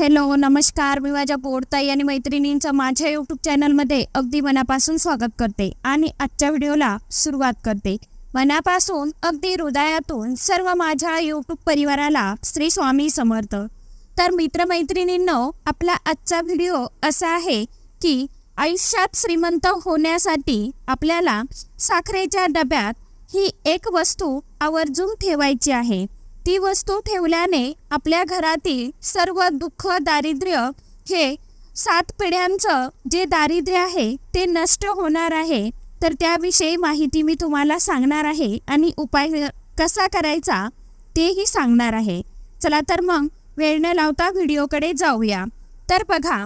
Hello नमस्कार. मी माझ्या बोडताई आणि मैत्रिणींचं माझ्या यूट्यूब चॅनलमध्ये अगदी मनापासून स्वागत करते आणि आजच्या व्हिडिओला सुरुवात करते. मनापासून अगदी हृदयातून सर्व माझ्या यूट्यूब परिवाराला श्री स्वामी समर्थ. तर मित्रमैत्रिणींनो आपला आजचा व्हिडिओ असा आहे की आयुष्यात श्रीमंत होण्यासाठी आपल्याला साखरेच्या डब्यात ही एक वस्तू आवर्जून ठेवायची आहे. ती वस्तू ठेवल्याने आपल्या घरातील सर्व दुःख दारिद्र्य हे सात पिढ्यांचं जे दारिद्र्य आहे ते नष्ट होणार आहे. तर त्याविषयी माहिती मी तुम्हाला सांगणार आहे आणि उपाय कसा करायचा तेही सांगणार आहे. चला तर मग वेळ न लावता व्हिडिओकडे जाऊया. तर बघा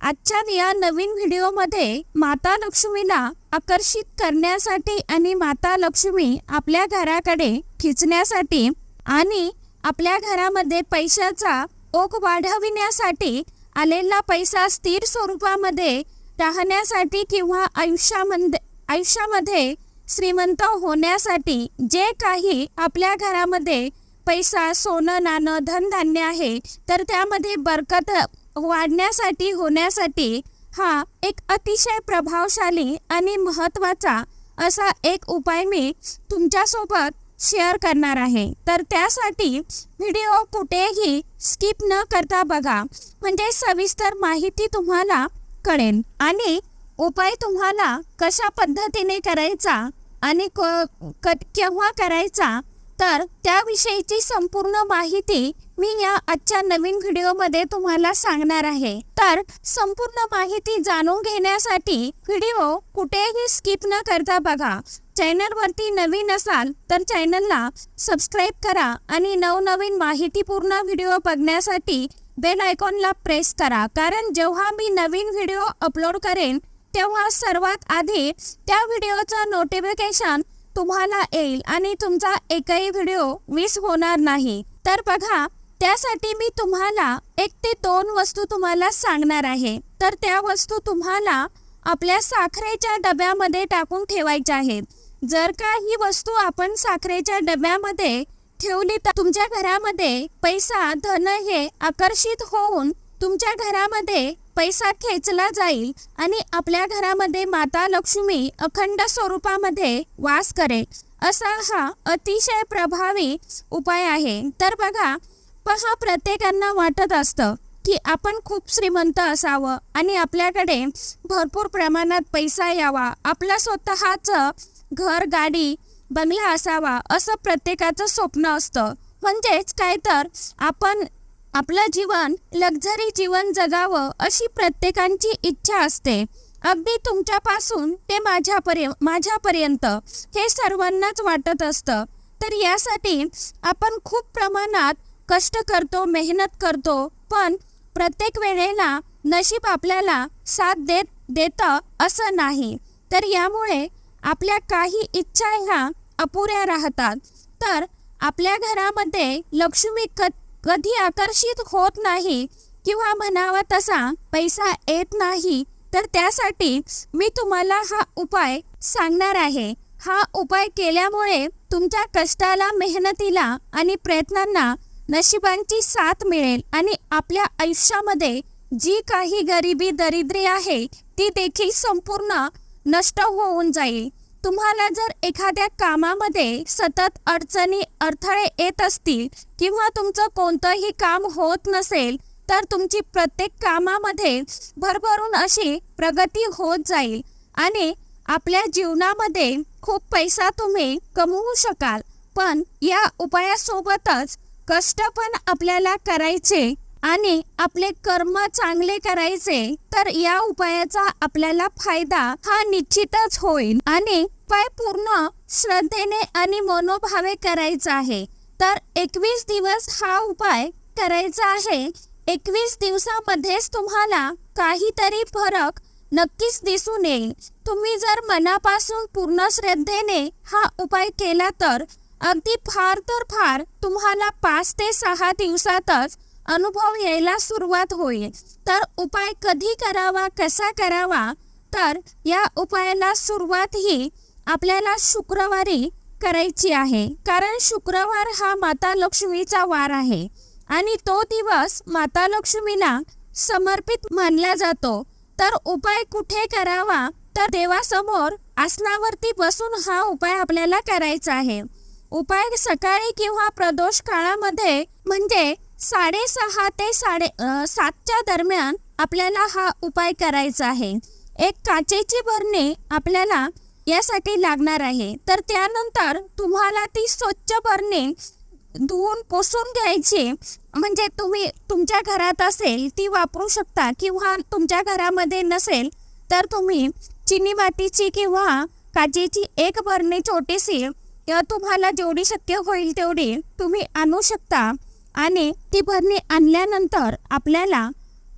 आजच्या या नवीन व्हिडिओमध्ये माता लक्ष्मीला आकर्षित करण्यासाठी आणि माता लक्ष्मी आपल्या घराकडे खिचण्यासाठी आणि आपल्या घरामध्ये पैशाचा ओघ वाढविण्यासाठी आलेला पैसा स्थिर स्वरूपामध्ये राहण्यासाठी किंवा आयुष्यामध्ये आयुष्यामध्ये श्रीमंत होण्यासाठी जे काही आपल्या घरामध्ये पैसा सोनं नाणं धनधान्य आहे तर त्यामध्ये बरकत वाढण्यासाठी होण्यासाठी हा एक अतिशय प्रभावशाली आणि महत्त्वाचा असा एक उपाय मी तुमच्यासोबत शेअर करणार आहे. तर त्यासाठी व्हिडिओ कुठेही स्किप न करता बघा. म्हणजे सविस्तर माहिती तुम्हाला कळेल. आणि उपाय तुम्हाला कशा पद्धतीने करायचा आणि क- केव्हा करायचा तर त्याविषयीची संपूर्ण माहिती मी या आजच्या नवीन व्हिडिओमध्ये तुम्हाला सांगणार आहे. तर संपूर्ण माहिती जाणून घेण्यासाठी व्हिडिओ कुठेही स्किप न करता बघा. चॅनलवरती नवीन असाल तर चॅनलला सबस्क्राईब करा आणि नवनवीन माहितीपूर्ण व्हिडिओ बघण्यासाठी बेल आयकॉनला प्रेस करा. कारण जेव्हा मी नवीन व्हिडिओ अपलोड करेन तेव्हा सर्वात आधी त्या व्हिडिओचं नोटिफिकेशन तुम्हाला येईल आणि तुमचा एकही व्हिडिओ मिस होणार नाही. तर बघा त्यासाठी मी तुम्हाला एक ते दोन वस्तू तुम्हाला सांगणार आहे. तर त्या वस्तू तुम्हाला आपल्या साखरेच्या डब्यामध्ये टाकून ठेवायच्या आहेत. जर का ही वस्तू आपण साखरेच्या डब्यामध्ये ठेवली तर तुमच्या घरामध्ये पैसा धन हे आकर्षित होऊन तुमच्या घरामध्ये पैसा खेचला जाईल आणि आपल्या घरामध्ये माता लक्ष्मी अखंड स्वरूपामध्ये वास करेल. असा हा अतिशय प्रभावी उपाय आहे. तर बघा पण हा प्रत्येकांना वाटत असतं की आपण खूप श्रीमंत असावं आणि आपल्याकडे भरपूर प्रमाणात पैसा यावा. आपलं स्वतःचं घर गाडी बंगला असावा असं प्रत्येकाचं स्वप्न असतं. म्हणजेच काय तर आपण आपलं जीवन लक्झरी जीवन जगावं अशी प्रत्येकांची इच्छा असते. अगदी तुमच्यापासून ते माझ्यापर्य माझ्यापर्यंत हे सर्वांनाच वाटत असतं. तर यासाठी आपण खूप प्रमाणात कष्ट करतो मेहनत करतो पण प्रत्येक वेळेला नशीब आपल्याला साथ देत देतं असं नाही. तर यामुळे आपल्या काही इच्छा ह्या अपुऱ्या राहतात. तर आपल्या घरामध्ये लक्ष्मी क कधी आकर्षित होत नाही किंवा म्हणावा तसा पैसा येत नाही तर त्यासाठी मी तुम्हाला हा उपाय सांगणार आहे. हा उपाय केल्यामुळे तुमच्या कष्टाला मेहनतीला आणि प्रयत्नांना नशिबांची साथ मिळेल आणि आपल्या आयुष्यामध्ये जी काही गरिबी दरिद्री आहे ती देखील संपूर्ण नष्ट होऊन जाईल. तुम्हाला जर एखाद्या कामामध्ये सतत अडचणी अडथळे येत असतील किंवा तुमचं कोणतंही काम होत नसेल तर तुमची प्रत्येक कामामध्ये भरभरून अशी प्रगती होत जाईल आणि आपल्या जीवनामध्ये खूप पैसा तुम्ही कमवू शकाल. पण या उपायासोबतच कष्ट पण आपल्याला करायचे आणि आपले कर्म चांगले करायचे तर या उपायाचा आपल्याला फायदा हा निश्चितच होईल. आणि उपाय पूर्ण श्रद्धेने आणि मनोभावे करायचा आहे. तर एकवीस दिवस हा उपाय करायचा आहे. एकवीस दिवसामध्येच तुम्हाला काहीतरी फरक नक्कीच दिसून येईल. तुम्ही जर मनापासून पूर्ण श्रद्धेने हा उपाय केला तर अगदी फार तर फार तुम्हाला पाच ते सहा दिवसातच अनुभव यायला सुरुवात होईल. तर उपाय कधी करावा कसा करावा? तर या उपायाला सुरुवात ही आपल्याला शुक्रवारी करायची आहे. कारण शुक्रवार हा माता लक्ष्मीचा वार आहे आणि तो दिवस माता लक्ष्मीला समर्पित मानला जातो. तर उपाय कुठे करावा? तर देवासमोर आसनावरती बसून हा उपाय आपल्याला करायचा आहे. उपाय सकाळी किंवा प्रदोष काळामध्ये म्हणजे साडेसहा ते साडे सातच्या दरम्यान आपल्याला हा उपाय करायचा आहे. एक काचेची बरणी आपल्याला यासाठी लागणार आहे. तर त्यानंतर तुम्हाला ती स्वच्छ बरणी धुवून पुसून घ्यायची. म्हणजे तुम्ही तुमच्या घरात असेल ती वापरू शकता. किंवा तुमच्या घरामध्ये नसेल तर तुम्ही चिनी मातीची किंवा काचेची एक बरणी छोटीशी तुम्हाला जेवढी शक्य होईल तेवढी तुम्ही आणू शकता. आणि ती भरणी आणल्यानंतर आपल्याला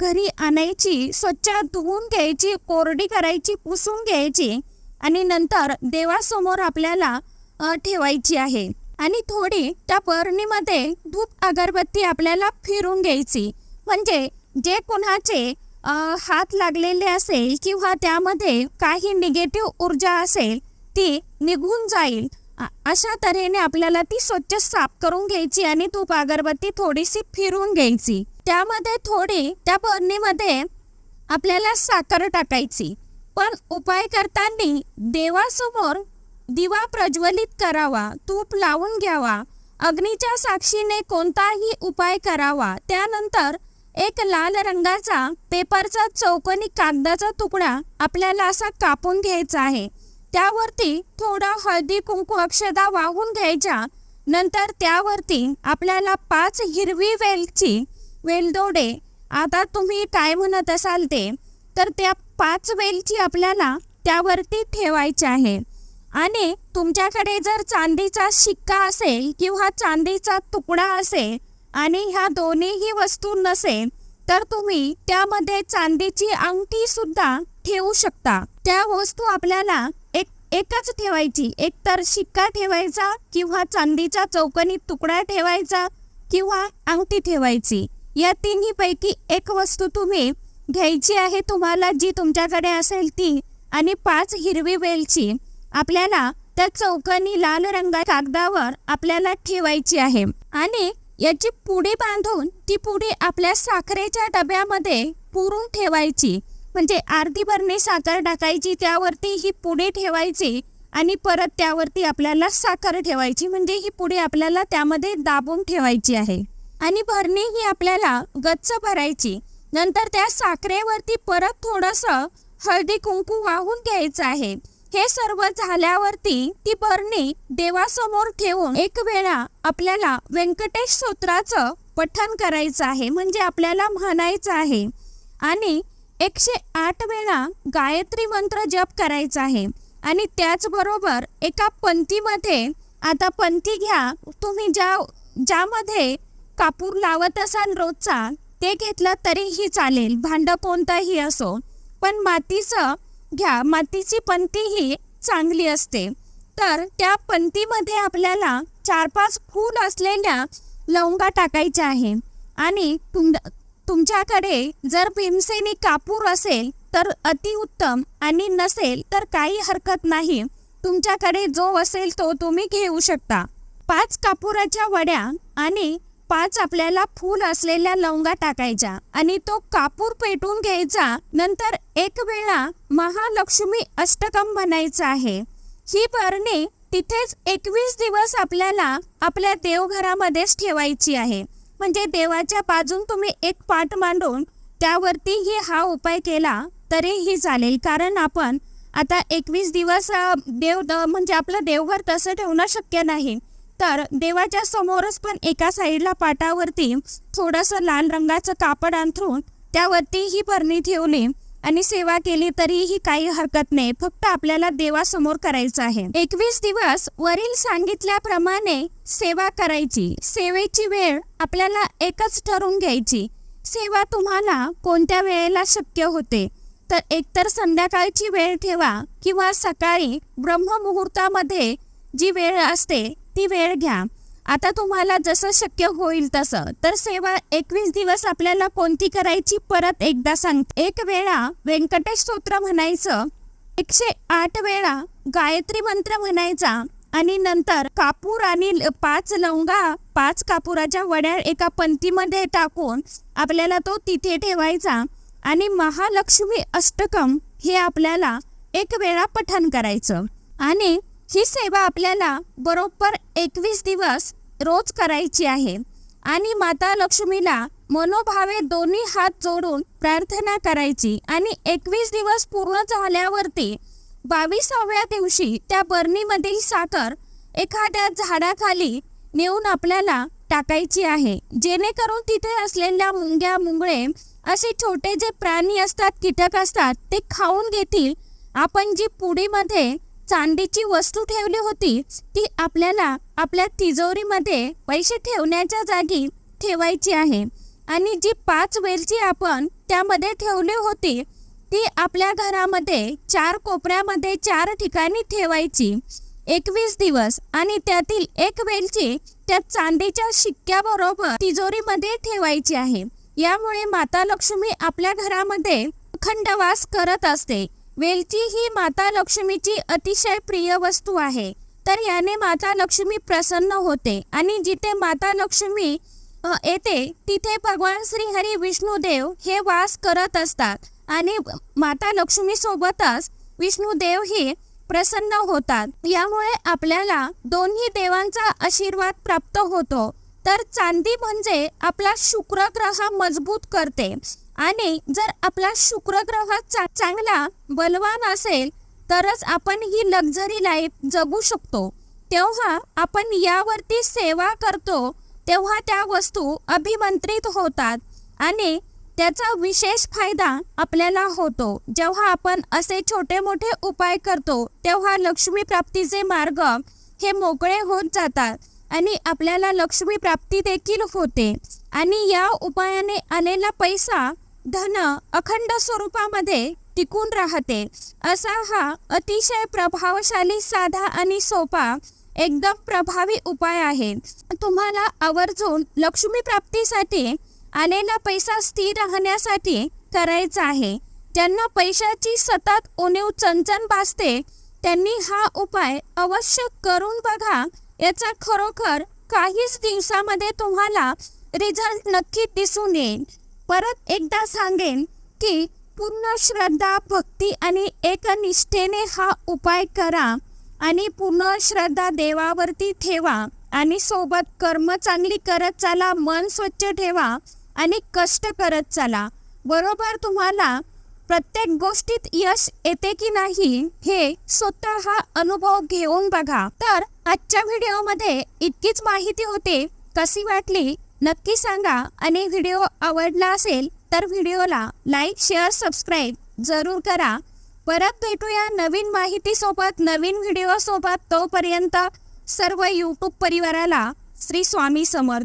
घरी आणायची स्वच्छ धुवून घ्यायची कोरडी करायची पुसून घ्यायची आणि नंतर देवासमोर आपल्याला ठेवायची आहे. आणि थोडी त्या बरणीमध्ये धूप अगरबत्ती आपल्याला फिरून घ्यायची. म्हणजे जे कोणाचे हात लागलेले असेल किंवा त्यामध्ये काही निगेटिव्ह ऊर्जा असेल ती निघून जाईल. अशा तऱ्हेने आपल्याला ती स्वच्छ साफ करून घ्यायची आणि तूप अगरबत्ती थोडीशी फिरून घ्यायची. त्यामध्ये थोडी त्या बरणीमध्ये आपल्याला साखर टाकायची. पण उपाय करताना देवासमोर दिवा प्रज्वलित करावा तूप लावून घ्यावा अग्नीच्या साक्षीने कोणताही उपाय करावा. त्यानंतर एक लाल रंगाचा पेपरचा चौकोनी कागदाचा तुकडा आपल्याला असा कापून घ्यायचा आहे. त्यावरती थोडा हळदी कुंकू अक्षदा वाहून घ्यायच्या. नंतर त्यावरती आपल्याला पाच हिरवी वेलची वेलदोडे. आता तुम्ही काय म्हणत असाल ते? तर त्या पाच वेलची आपल्याला त्यावरती ठेवायचे आहे. आणि तुमच्याकडे जर चांदीचा शिक्का असेल किंवा चांदीचा तुकडा असेल आणि ह्या दोन्हीही वस्तू नसेल तर तुम्ही त्यामध्ये चांदीची अंगठी सुद्धा ठेवू शकता. त्या वस्तू आपल्याला एकच ठेवायची. एक तर शिक्का ठेवायचा किंवा चांदीचा चौकोनी तुकडा ठेवायचा किंवा अंगठी ठेवायची. या तिन्हीपैकी एक वस्तू तुम्ही घ्यायची आहे तुम्हाला जी तुमच्याकडे असेल ती आणि पाच हिरवी वेलची. आपल्याला त्या चौकनी लाल रंगा कागदावर आपल्याला ठेवायची आहे. आणि याची पुडी बांधून ती पुडी आपल्या साखरेच्या डब्यामध्ये पुरून ठेवायची. म्हणजे अर्धी भरणी साखर टाकायची त्यावरती ही पुढे ठेवायची आणि परत त्यावरती आपल्याला साखर ठेवायची. म्हणजे ही पुढे आपल्याला त्यामध्ये दाबून ठेवायची आहे. आणि भरणी ही आपल्याला गच्च भरायची. नंतर त्या साखरेवरती परत थोडंसं हळदी कुंकू वाहून घ्यायचं आहे. हे सर्व झाल्यावरती ती भरणी देवासमोर ठेवून एक वेळा आपल्याला व्यंकटेश सूत्राचं पठण करायचं आहे. म्हणजे आपल्याला म्हणायचं आहे. आणि एकशे आठ वेळा गायत्री मंत्र जप करायचा आहे. आणि त्याचबरोबर एका पंथीमध्ये आता पंथी घ्या तुम्ही ज्या ज्यामध्ये कापूर लावत असाल रोजचा ते घेतलं तरीही चालेल भांड कोणताही असो. पण मातीचं घ्या मातीची पंती ही चांगली असते. तर त्या पंतीमध्ये आपल्याला चार पाच फूल असलेल्या लवंगा टाकायच्या आहे. आणि तुम तुमच्याकडे जर भीमसेनी कापूर असेल तर अतिउत्तम आणि नसेल तर काही हरकत नाही. तुमच्याकडे जो असेल तो तुम्ही घेऊ शकता. पाच कापुराच्या वड्या आणि पाच आपल्याला फूल असलेल्या लवंगा टाकायच्या आणि तो कापूर पेटून घ्यायचा. नंतर एक वेळा महालक्ष्मी अष्टकम म्हणायचं आहे. ही बरणी तिथेच एकवीस दिवस आपल्याला आपल्या देवघरामध्येच ठेवायची आहे. म्हणजे देवाच्या बाजून तुम्ही एक पाठ मांडून त्यावरतीही हा उपाय केला तरीही चालेल. कारण आपण आता एकवीस दिवस देव द- म्हणजे आपलं देवघर तसं ठेवणं शक्य नाही. तर देवाच्या समोरच पण एका साईडला पाटावरती थोडंसं लाल रंगाचं कापड अंथरून त्यावरती ही बरणी ठेवली. आणि सेवा केली तरीही काही हरकत नाही. फक्त आपल्याला देवासमोर करायचं आहे. एकवीस दिवस वरील सांगितल्याप्रमाणे सेवा करायची. सेवेची वेळ आपल्याला एकच ठरवून घ्यायची. सेवा तुम्हाला कोणत्या वेळेला शक्य होते? तर एकतर संध्याकाळची वेळ ठेवा किंवा सकाळी ब्रह्ममुहूर्तामध्ये जी वेळ असते ती वेळ घ्या. आता तुम्हाला जसं शक्य होईल तसं. तर सेवा एकवीस दिवस आपल्याला कोणती करायची परत एकदा सांग एक वेळा व्यंकटेश स्तोत्र म्हणायचं. एकशे आठ वेळा गायत्री मंत्र म्हणायचा. आणि नंतर कापूर आणि ल- पाच लवंगा पाच कापुराच्या वड्या एका पंक्तीमध्ये टाकून आपल्याला तो तिथे ठेवायचा. आणि महालक्ष्मी अष्टकम हे आपल्याला एक वेळा पठण करायचं. आणि ही सेवा आपल्याला बरोबर एकवीस दिवस रोज करायची आहे. आणि माता लक्ष्मीला मनोभावे दोन्ही हात जोडून प्रार्थना करायची आणि एकवीस दिवस पूर्ण झाल्यावरती बावीसाव्या दिवशी त्या बरणीमध्ये साखर एखाद्या झाडाखाली नेऊन आपल्याला टाकायची आहे. जेणेकरून तिथे असलेल्या मुंग्या मुंगळे असे छोटे जे प्राणी असतात कीटक असतात ते खाऊन घेतील. आपण जी पुडीमध्ये चांदीची वस्तू ठेवली होती ती आपल्याला आपल्या तिजोरीमध्ये पैसे ठेवण्याच्या जागी ठेवायची आहे. आणि जी पाच वेलची आपण त्यामध्ये ठेवली होती ती आपल्या घरामध्ये चार कोपऱ्यामध्ये चार ठिकाणी ठेवायची. एकवीस दिवस आणि त्यातील एक वेलची त्या चांदीच्या शिक्क्याबरोबर तिजोरीमध्ये ठेवायची आहे. यामुळे माता लक्ष्मी आपल्या घरामध्ये अखंड वास करत असते. वेलची ही माता लक्ष्मीची अतिशय प्रिय वस्तू आहे. तर याने माता लक्ष्मी प्रसन्न होते आणि जिथे माता लक्ष्मी येते तिथे भगवान श्री हरी विष्णुदेव हे वास करत असतात आणि माता लक्ष्मी सोबतच विष्णुदेव हे प्रसन्न होतात. यामुळे आपल्याला दोन्ही देवांचा आशीर्वाद प्राप्त होतो. तर चांदी म्हणजे आपला शुक्र ग्रह मजबूत करते. आणि जर आपला शुक्रग्रह चा- चांगला बलवान असेल तरच आपण ही लक्झरी लाईफ जगू शकतो. तेव्हा आपण यावरती सेवा करतो तेव्हा त्या वस्तू अभिमंत्रित होतात आणि त्याचा विशेष फायदा आपल्याला होतो. जेव्हा आपण असे छोटे मोठे उपाय करतो तेव्हा लक्ष्मी प्राप्तीचे मार्ग हे मोकळे होत जातात आणि आपल्याला लक्ष्मी प्राप्ती देखील होते. आणि या उपायाने आलेला पैसा धन अखंड स्वरूपामध्ये टिकून राहते. असा हा अतिशय प्रभावशाली साधा आणि सोपा एकदम प्रभावी उपाय आहे. तुम्हाला आवर्जून लक्ष्मी प्राप्तीसाठी आलेला पैसा स्थिर राहण्यासाठी करायचा आहे. ज्यांना पैशाची सतत उणीव चणचण भासते त्यांनी हा उपाय अवश्य करून बघा. याचा खरोखर काहीच दिवसामध्ये तुम्हाला रिझल्ट नक्की दिसून येईल. परत एकदा सांगेन की पूर्ण श्रद्धा भक्ती आणि एकनिष्ठेने हा उपाय करा आणि पूर्ण श्रद्धा देवावरती ठेवा आणि सोबत कर्म चांगली करत चाला मन स्वच्छ ठेवा आणि कष्ट करत चाला. बरोबर तुम्हाला प्रत्येक गोष्टीत यश येते की नाही हे स्वतः हा अनुभव घेऊन बघा. तर आजच्या व्हिडिओमध्ये इतकीच माहिती होते. कशी वाटली? नक्की सांगा. आणि व्हिडिओ आवडला असेल तर व्हिडिओला लाईक शेअर सबस्क्राईब जरूर करा. परत भेटूया नवीन माहितीसोबत नवीन व्हिडिओसोबत तोपर्यंत सर्व यूट्यूब परिवाराला श्री स्वामी समर्थ.